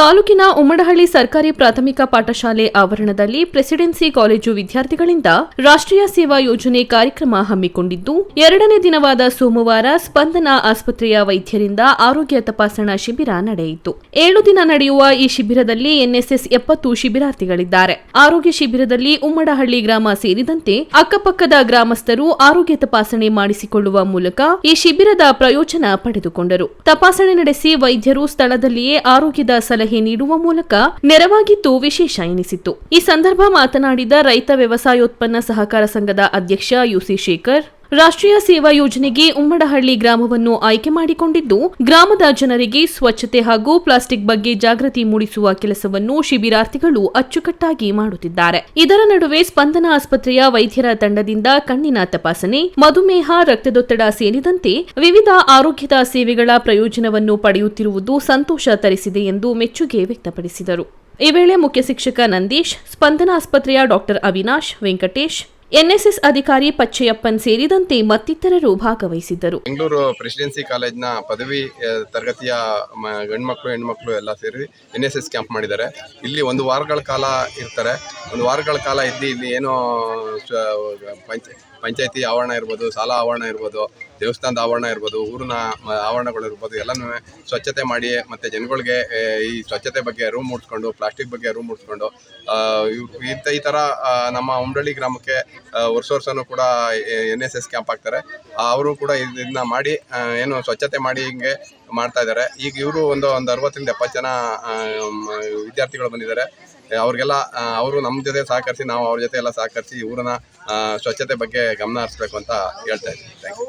ತಾಲೂಕಿನ ಉಮ್ಮಡಹಳ್ಳಿ ಸರ್ಕಾರಿ ಪ್ರಾಥಮಿಕ ಪಾಠಶಾಲೆ ಆವರಣದಲ್ಲಿ ಪ್ರೆಸಿಡೆನ್ಸಿ ಕಾಲೇಜು ವಿದ್ಯಾರ್ಥಿಗಳಿಂದ ರಾಷ್ಟ್ರೀಯ ಸೇವಾ ಯೋಜನೆ ಕಾರ್ಯಕ್ರಮ ಹಮ್ಮಿಕೊಂಡಿದ್ದು, ಎರಡನೇ ದಿನವಾದ ಸೋಮವಾರ ಸ್ಪಂದನ ಆಸ್ಪತ್ರೆಯ ವೈದ್ಯರಿಂದ ಆರೋಗ್ಯ ತಪಾಸಣಾ ಶಿಬಿರ ನಡೆಯಿತು. ಏಳು ದಿನ ನಡೆಯುವ ಈ ಶಿಬಿರದಲ್ಲಿ ಎನ್ಎಸ್ಎಸ್ ಎಪ್ಪತ್ತು ಶಿಬಿರಾರ್ಥಿಗಳಿದ್ದಾರೆ. ಆರೋಗ್ಯ ಶಿಬಿರದಲ್ಲಿ ಉಮ್ಮಡಹಳ್ಳಿ ಗ್ರಾಮ ಸೇರಿದಂತೆ ಅಕ್ಕಪಕ್ಕದ ಗ್ರಾಮಸ್ಥರು ಆರೋಗ್ಯ ತಪಾಸಣೆ ಮಾಡಿಸಿಕೊಳ್ಳುವ ಮೂಲಕ ಈ ಶಿಬಿರದ ಪ್ರಯೋಜನ ಪಡೆದುಕೊಂಡರು. ತಪಾಸಣೆ ನಡೆಸಿ ವೈದ್ಯರು ಸ್ಥಳದಲ್ಲಿಯೇ ಆರೋಗ್ಯದ ಸಲಹೆ ನೀಡುವ ಮೂಲಕ ನೆರವಾಗಿದ್ದು ವಿಶೇಷ ಎನಿಸಿತು ಈ ಸಂದರ್ಭ ಮಾತನಾಡಿದ ರೈತ ವ್ಯವಸಾಯೋತ್ಪನ್ನ ಸಹಕಾರ ಸಂಘದ ಅಧ್ಯಕ್ಷ ಯುಸಿ ಶೇಖರ್ ರಾಷ್ಟ್ರೀಯ ಸೇವಾ ಯೋಜನೆಗೆ ಉಮ್ಮಡಹಳ್ಳಿ ಗ್ರಾಮವನ್ನು ಆಯ್ಕೆ ಮಾಡಿಕೊಂಡಿದ್ದು, ಗ್ರಾಮದ ಜನರಿಗೆ ಸ್ವಚ್ಛತೆ ಹಾಗೂ ಪ್ಲಾಸ್ಟಿಕ್ ಬಗ್ಗೆ ಜಾಗೃತಿ ಮೂಡಿಸುವ ಕೆಲಸವನ್ನು ಶಿಬಿರಾರ್ಥಿಗಳು ಅಚ್ಚುಕಟ್ಟಾಗಿ ಮಾಡುತ್ತಿದ್ದಾರೆ. ಇದರ ನಡುವೆ ಸ್ಪಂದನ ಆಸ್ಪತ್ರೆಯ ವೈದ್ಯರ ತಂಡದಿಂದ ಕಣ್ಣಿನ ತಪಾಸಣೆ, ಮಧುಮೇಹ, ರಕ್ತದೊತ್ತಡ ಸೇರಿದಂತೆ ವಿವಿಧ ಆರೋಗ್ಯದ ಸೇವೆಗಳ ಪ್ರಯೋಜನವನ್ನು ಪಡೆಯುತ್ತಿರುವುದು ಸಂತೋಷ ತರಿಸಿದೆ ಎಂದು ಮೆಚ್ಚುಗೆ ವ್ಯಕ್ತಪಡಿಸಿದರು. ಈ ವೇಳೆ ಮುಖ್ಯ ಶಿಕ್ಷಕ ನಂದೀಶ್, ಸ್ಪಂದನ ಆಸ್ಪತ್ರೆಯ ಡಾಕ್ಟರ್ ಅವಿನಾಶ್, ವೆಂಕಟೇಶ್ ಎನ್ಎಸ್ಎಸ್ ಅಧಿಕಾರಿ ಪಚ್ಚಯ್ಯಪ್ಪನ್ ಸೇರಿದಂತೆ ಮತ್ತಿತರರು ಭಾಗವಹಿಸಿದ್ದರು. ಬೆಂಗಳೂರು ಪ್ರೆಸಿಡೆನ್ಸಿ ಕಾಲೇಜ್ನ ಪದವಿ ತರಗತಿಯ ಗಂಡ್ಮಕ್ಳು, ಹೆಣ್ಮಕ್ಳು ಎಲ್ಲ ಸೇರಿ ಎನ್ ಎಸ್ ಎಸ್ ಕ್ಯಾಂಪ್ ಮಾಡಿದ್ದಾರೆ. ಇಲ್ಲಿ ಒಂದು ವಾರಗಳ ಕಾಲ ಇರ್ತಾರೆ. ಒಂದು ವಾರಗಳ ಕಾಲ ಇದ್ದು ಇಲ್ಲಿ ಏನೋ ಪಂಚ, ಪಂಚಾಯತಿ ಆವರಣ ಇರ್ಬೋದು, ಶಾಲಾ ಆವರಣ ಇರ್ಬೋದು ದೇವಸ್ಥಾನದ ಆವರಣ ಇರ್ಬೋದು, ಊರಿನ ಆವರಣಗಳಿರ್ಬೋದು ಎಲ್ಲನೂ ಸ್ವಚ್ಛತೆ ಮಾಡಿ ಮತ್ತು ಜನಗಳಿಗೆ ಈ ಸ್ವಚ್ಛತೆ ಬಗ್ಗೆ ರೂಮ್ ಮೂಡಿಸ್ಕೊಂಡು, ಪ್ಲಾಸ್ಟಿಕ್ ಬಗ್ಗೆ ರೂಮ್ ಮೂಡಿಸ್ಕೊಂಡು ಇಂಥ ಈ ಥರ ನಮ್ಮ ಉಮ್ರಳ್ಳಿ ಗ್ರಾಮಕ್ಕೆ ವರ್ಷ ವರ್ಷನೂ ಕೂಡ ಎನ್ ಎಸ್ ಎಸ್ ಕ್ಯಾಂಪ್ ಆಗ್ತಾರೆ ಅವರು ಕೂಡ ಇದನ್ನ ಮಾಡಿ ಏನು ಸ್ವಚ್ಛತೆ ಮಾಡಿ ಹಿಂಗೆ ಮಾಡ್ತಾ ಇದ್ದಾರೆ. ಈಗ ಇವರು ಒಂದು ಒಂದು ಅರವತ್ತರಿಂದ ಎಪ್ಪತ್ತು ಜನ ವಿದ್ಯಾರ್ಥಿಗಳು ಬಂದಿದ್ದಾರೆ. ಅವ್ರಿಗೆಲ್ಲ ಅವರು ನಮ್ಮ ಜೊತೆ ಸಹಕರಿಸಿ, ನಾವು ಅವ್ರ ಜೊತೆ ಎಲ್ಲ ಸಹಕರಿಸಿ ಊರನ್ನ ಸ್ವಚ್ಛತೆ ಬಗ್ಗೆ ಗಮನ ಹರಿಸ್ಬೇಕು ಅಂತ ಹೇಳ್ತಾ ಇದ್ದೀನಿ. Thank you